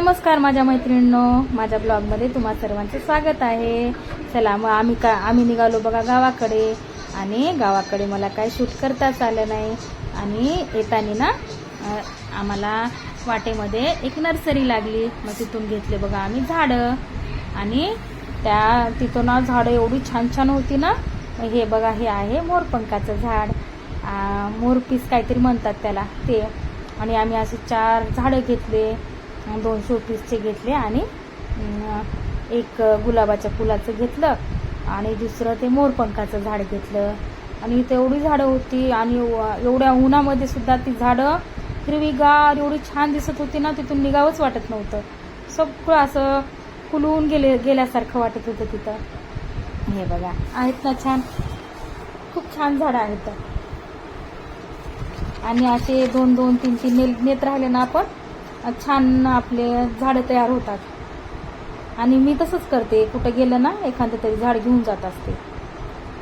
नमस्कार माझ्या मैत्रिणींनो. माझ्या ब्लॉगमध्ये तुम्हा सर्वांचं स्वागत आहे. चला मग आम्ही का आम्ही निघालो बघा गावाकडे. आणि गावाकडे मला काय शूट करताच आलं नाही. आणि येताना ना आम्हाला वाटेमध्ये एक नर्सरी लागली. मग तिथून घेतले बघा आम्ही झाडं. आणि त्या तिथून ना झाडं एवढी छान छान होती ना. हे बघा हे आहे मोरपंखाचं झाड. मोरपीस काहीतरी म्हणतात त्याला ते. आणि आम्ही असे चार झाडं घेतले. दोन शोपीसचे घेतले आणि एक गुलाबाच्या फुलाचं घेतलं आणि दुसरं ते मोरपंखाचं झाड घेतलं. आणि तेवढी झाडं होती आणि एवढ्या उन्हामध्ये सुद्धा ती झाडं हिरवीगार एवढी छान दिसत होती ना तिथून निघावंच वाटत नव्हतं. सगळं असं फुलून गेले गेल्यासारखं वाटत होतं तिथं. हे बघा आहेत ना छान खूप छान झाडं आहेत. आणि असे दोन दोन तीन तीन नेत राहिले ना आपण छान आपले झाडं तयार होतात. आणि मी तसंच करते. कुठं गेलं ना एखादं तरी झाड घेऊन जात असते.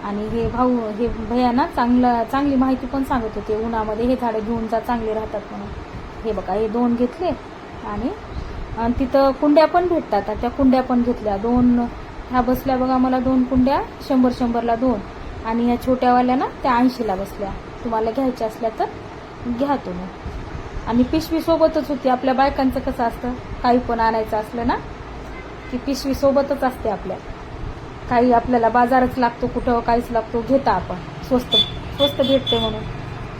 आणि हे भाऊ हे भैया ना चांगलं चांगली माहिती पण सांगत होते. उन्हामध्ये हे झाडं घेऊन जा चांगले राहतात म्हणून. हे बघा हे दोन घेतले. आणि आणि तिथं कुंड्या पण भेटतात. त्या कुंड्या पण घेतल्या. दोन ह्या बसल्या बघा मला दोन कुंड्या. शंभर शंभरला दोन. आणि ह्या छोट्यावाल्या ना त्या ऐंशीला बसल्या. तुम्हाला घ्यायच्या असल्या तर घ्या तुम्ही. आणि पिशवी सोबतच होती. आपल्या बायकांचं कसं असतं? काही पण आणायचं असलं ना की पिशवी सोबतच असते आपल्या. काही आपल्याला बाजारच लागतो कुठं काहीच लागतो घेता आपण. स्वस्त स्वस्त भेटते म्हणून.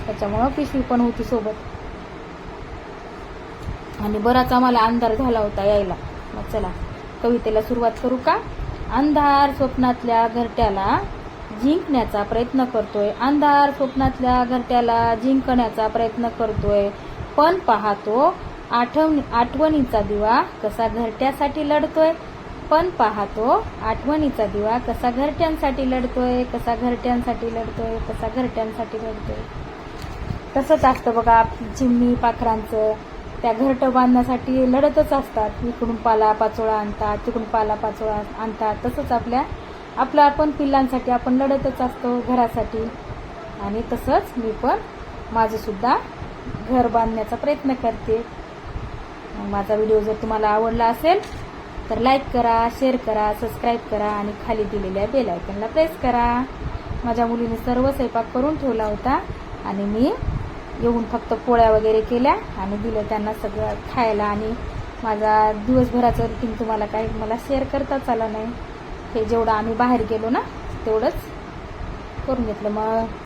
त्याच्यामुळं पिशवी पण होती सोबत. आणि बराच आम्हाला अंधार झाला होता यायला. मग चला कवितेला सुरुवात करू का? अंधार स्वप्नातल्या घरट्याला जिंकण्याचा प्रयत्न करतोय. अंधार स्वप्नातल्या घरट्याला जिंकण्याचा प्रयत्न करतोय. पण पाहतो आठवणी आठवणीचा दिवा कसा घरट्यासाठी लढतोय. पण पाहतो आठवणीचा दिवा कसा घरट्यांसाठी लढतोय कसा घरट्यांसाठी लढतोय कसा घरट्यांसाठी लढतोय. तसंच असतं बघा चिमणी पाखरांचं. त्या घरटं बांधण्यासाठी लढतच असतात. इकडून पाला पाचोळा आणतात तिकडून पाला पाचोळा आणतात. तसंच आपल्या आपलं आपण पिल्लांसाठी आपण लढतच असतो घरासाठी. आणि तसंच मी पण माझं सुद्धा घर बांधण्याचा प्रयत्न करते. माझा व्हिडिओ जर तुम्हाला आवडला असेल तर लाईक करा शेअर करा सबस्क्राईब करा आणि खाली दिलेल्या बेल आयकनला प्रेस करा. माझ्या मुलीने सर्व स्वयंपाक करून ठेवला होता आणि मी येऊन फक्त पोळ्या वगैरे केल्या आणि दिलं त्यांना सगळं खायला आणि माझा दिवसभराचं रुटीन तुम्हाला काही मला शेअर करताच आला नाही. हे जेवढं आम्ही बाहेर गेलो ना तेवढंच करून घेतलं. मग